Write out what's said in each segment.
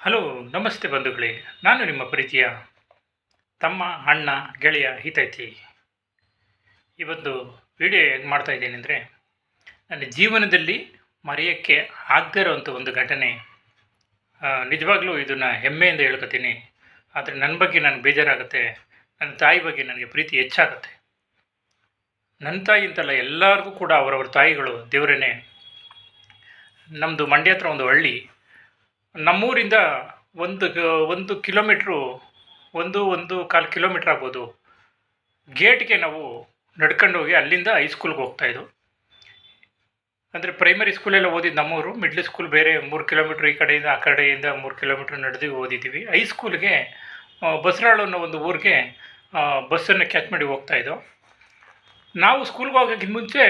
Hello, ನಮಸ್ತೆ ಬಂಧುಗಳೇ. ನಾನು ನಿಮ್ಮ ಪ್ರೀತಿಯ ತಮ್ಮ ಅಣ್ಣ ಗೆಳೆಯ ಹಿತೈತಿ. ಇವತ್ತು ವಿಡಿಯೋ ಹೇಗೆ ಮಾಡ್ತಾ ಇದ್ದೀನಿ ಅಂದರೆ, ನನ್ನ ಜೀವನದಲ್ಲಿ ಮರೆಯೋಕ್ಕೆ ಆಗದೇ ಒಂದು ಘಟನೆ. ನಿಜವಾಗ್ಲೂ ಇದನ್ನು ಹೆಮ್ಮೆಯಿಂದ ಹೇಳ್ಕೊತೀನಿ. ಆದರೆ ನನ್ನ ಬಗ್ಗೆ ನನಗೆ ಬೇಜಾರಾಗುತ್ತೆ. ನನ್ನ ತಾಯಿ ಬಗ್ಗೆ ನನಗೆ ಪ್ರೀತಿ ಹೆಚ್ಚಾಗುತ್ತೆ. ನನ್ನ ತಾಯಿ ಅಂತಲ್ಲ ಎಲ್ಲರಿಗೂ ಕೂಡ ಅವರವ್ರ ತಾಯಿಗಳು ದೇವರೇನೆ. ನಮ್ಮದು ಮಂಡ್ಯ ಹತ್ರ ಒಂದು ಹಳ್ಳಿ. ನಮ್ಮೂರಿಂದ ಒಂದು ಒಂದು ಕಿಲೋಮೀಟ್ರು, ಒಂದು ಒಂದು ಕಾಲು ಕಿಲೋಮೀಟ್ರ್ ಆಗ್ಬೋದು. ಗೇಟ್ಗೆ ನಾವು ನಡ್ಕೊಂಡು ಹೋಗಿ ಅಲ್ಲಿಂದ ಹೈಸ್ಕೂಲ್ಗೆ ಹೋಗ್ತಾಯಿದ್ದು ಅಂದರೆ ಪ್ರೈಮರಿ ಸ್ಕೂಲೆಲ್ಲ ಓದಿದ್ದು ನಮ್ಮೂರು ಮಿಡ್ಲ್ ಸ್ಕೂಲ್ ಬೇರೆ ಮೂರು ಕಿಲೋಮೀಟ್ರ್ ಈ ಕಡೆಯಿಂದ, ಆ ಕಡೆಯಿಂದ ಮೂರು ಕಿಲೋಮೀಟ್ರ್ ನಡೆದು ಓದಿದ್ದೀವಿ. ಹೈಸ್ಕೂಲ್ಗೆ ಬಸರಾಳು ಅನ್ನೋ ಒಂದು ಊರಿಗೆ ಬಸ್ಸನ್ನು ಕ್ಯಾಚ್ ಮಾಡಿ ಹೋಗ್ತಾಯಿದ್ದೋ ನಾವು ಸ್ಕೂಲ್ಗೆ ಹೋಗೋಕ್ಕಿಂತ ಮುಂಚೆ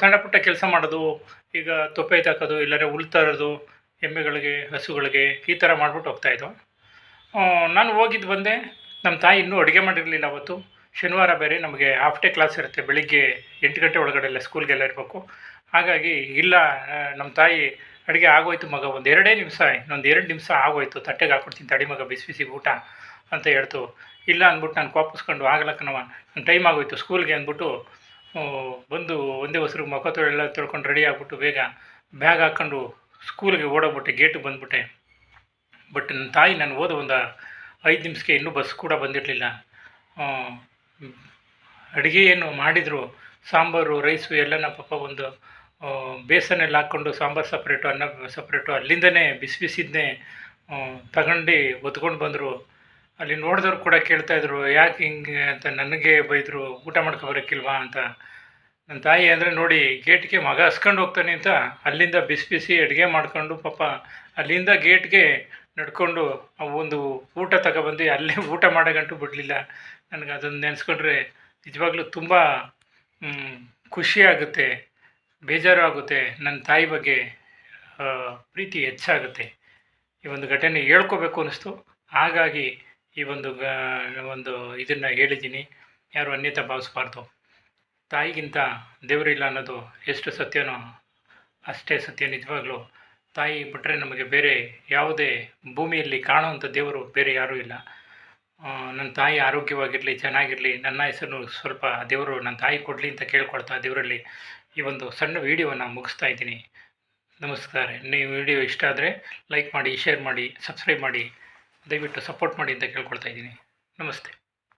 ಸಣ್ಣ ಪುಟ್ಟ ಕೆಲಸ ಮಾಡೋದು, ಈಗ ತೊಪ್ಪೆ ತಾಕೋದು, ಇಲ್ಲಾಂದರೆ ಹುಲ್ ತರೋದು ಎಮ್ಮೆಗಳಿಗೆ ಹಸುಗಳಿಗೆ ಈ ಥರ ಮಾಡ್ಬಿಟ್ಟು ಹೋಗ್ತಾಯಿದ್ದೋ ನಾನು ಹೋಗಿದ್ದು ಬಂದೆ. ನಮ್ಮ ತಾಯಿ ಇನ್ನೂ ಅಡುಗೆ ಮಾಡಿರಲಿಲ್ಲ ಅವತ್ತು. ಶನಿವಾರ ಬೇರೆ ನಮಗೆ ಹಾಫ್ ಡೇ ಕ್ಲಾಸ್ ಇರುತ್ತೆ. ಬೆಳಿಗ್ಗೆ ಎಂಟು ಗಂಟೆ ಒಳಗಡೆ ಎಲ್ಲ ಸ್ಕೂಲ್ಗೆಲ್ಲ ಇರಬೇಕು. ಹಾಗಾಗಿ ಇಲ್ಲ ನಮ್ಮ ತಾಯಿ ಅಡುಗೆ ಆಗೋಯ್ತು ಮಗ. ಒಂದು ಎರಡೇ ನಿಮಿಷ, ಇನ್ನೊಂದು ಎರಡು ನಿಮಿಷ ಆಗೋಯ್ತು. ತಟ್ಟೆಗೆ ಹಾಕ್ಬಿಡ್ತೀನಿ ತಡಿ ಮಗ ಬಿಸಿ ಬಿಸಿ ಊಟ ಅಂತ ಹೇಳ್ತು. ಇಲ್ಲ ಅಂದ್ಬಿಟ್ಟು ನಾನು ಕೋಪಿಸ್ಕೊಂಡು ಆಗಲಕ್ಕನವ ನನ್ನ ಟೈಮ್ ಆಗೋಯ್ತು ಸ್ಕೂಲ್ಗೆ ಅಂದ್ಬಿಟ್ಟು ಬಂದು ಒಂದೇ ಹೊಸರು ಮುಖ ತೊಳೆಲ್ಲ ತೊಳ್ಕೊಂಡು ರೆಡಿ ಆಗಿಬಿಟ್ಟು ಬೇಗ ಬ್ಯಾಗ್ ಹಾಕ್ಕೊಂಡು ಸ್ಕೂಲ್ಗೆ ಓಡೋಗ್ಬಿಟ್ಟೆ ಗೇಟಿಗೆ ಬಂದ್ಬಿಟ್ಟೆ. ಬಟ್ ನನ್ನ ತಾಯಿ ನಾನು ಓದೋ ಒಂದು ಐದು ನಿಮಿಷಕ್ಕೆ ಇನ್ನೂ ಬಸ್ ಕೂಡ ಬಂದಿರಲಿಲ್ಲ. ಅಡುಗೆ ಏನು ಮಾಡಿದರು ಸಾಂಬಾರು ರೈಸು ಎಲ್ಲನ ಪಾಪ ಒಂದು ಆ, ಬೇಸನ್ನೆಲ್ಲ ಹಾಕ್ಕೊಂಡು ಸಾಂಬಾರು ಸಪ್ರೇಟು ಅನ್ನ ಸಪ್ರೇಟು ಅಲ್ಲಿಂದನೇ ಬಿಸಿ ಬಿಸಿದನ್ನೇ ತಗೊಂಡು ಒತ್ಕೊಂಡು ಬಂದರು. ಅಲ್ಲಿ ನೋಡಿದವ್ರು ಕೂಡ ಕೇಳ್ತಾಯಿದ್ರು ಯಾಕೆ ಹಿಂಗೆ ಅಂತ ನನಗೆ ಬೈದರು ಊಟ ಮಾಡ್ಕೊಬರಕ್ಕಿಲ್ವಾ ಅಂತ. ನನ್ನ ತಾಯಿ ಅಂದರೆ ನೋಡಿ ಗೇಟ್ಗೆ ಮಗ ಹಸ್ಕೊಂಡು ಹೋಗ್ತಾನೆ ಅಂತ ಅಲ್ಲಿಂದ ಬಿಸಿ ಬಿಸಿ ಅಡುಗೆ ಮಾಡಿಕೊಂಡು ಪಾಪ ಅಲ್ಲಿಂದ ಗೇಟ್ಗೆ ನಡ್ಕೊಂಡು ಒಂದು ಊಟ ತಗೊಬಂದು ಅಲ್ಲೇ ಊಟ ಮಾಡೋಗಂಟು ಬಿಡಲಿಲ್ಲ. ನನಗೆ ಅದನ್ನು ನೆನೆಸ್ಕೊಂಡ್ರೆ ನಿಜವಾಗ್ಲೂ ತುಂಬ ಖುಷಿಯಾಗುತ್ತೆ ಬೇಜಾರು ಆಗುತ್ತೆ ನನ್ನ ತಾಯಿ ಬಗ್ಗೆ ಪ್ರೀತಿ ಹೆಚ್ಚಾಗುತ್ತೆ. ಈ ಒಂದು ಘಟನೆ ಹೇಳ್ಕೋಬೇಕು ಅನ್ನಿಸ್ತು. ಹಾಗಾಗಿ ಈ ಒಂದು ಒಂದು ಇದನ್ನು ಹೇಳಿದ್ದೀನಿ. ಯಾರು ಅನ್ಯತಾ ಭಾವಿಸ್ಬಾರ್ದು. ತಾಯಿಗಿಂತ ದೇವರಿಲ್ಲ ಅನ್ನೋದು ಎಷ್ಟು ಸತ್ಯನೋ ಅಷ್ಟೇ ಸತ್ಯ ನಿಜವಾಗ್ಲೂ. ತಾಯಿ ಬಿಟ್ಟರೆ ನಮಗೆ ಬೇರೆ ಯಾವುದೇ ಭೂಮಿಯಲ್ಲಿ ಕಾಣುವಂಥ ದೇವರು ಬೇರೆ ಯಾರೂ ಇಲ್ಲ. ನನ್ನ ತಾಯಿ ಆರೋಗ್ಯವಾಗಿರಲಿ, ಚೆನ್ನಾಗಿರಲಿ, ನನ್ನ ಹೆಸರು ಸ್ವಲ್ಪ ದೇವರು ನನ್ನ ತಾಯಿ ಕೊಡಲಿ ಅಂತ ಕೇಳ್ಕೊಳ್ತಾ ದೇವರಲ್ಲಿ ಈ ಒಂದು ಸಣ್ಣ ವೀಡಿಯೋವನ್ನು ಮುಗಿಸ್ತಾ ಇದ್ದೀನಿ. ನಮಸ್ಕಾರ. ನೀವು ವಿಡಿಯೋ ಇಷ್ಟ ಆದರೆ ಲೈಕ್ ಮಾಡಿ, ಶೇರ್ ಮಾಡಿ, ಸಬ್ಸ್ಕ್ರೈಬ್ ಮಾಡಿ, ದಯವಿಟ್ಟು ಸಪೋರ್ಟ್ ಮಾಡಿ ಅಂತ ಕೇಳ್ಕೊಳ್ತಾ ಇದ್ದೀನಿ. ನಮಸ್ತೆ.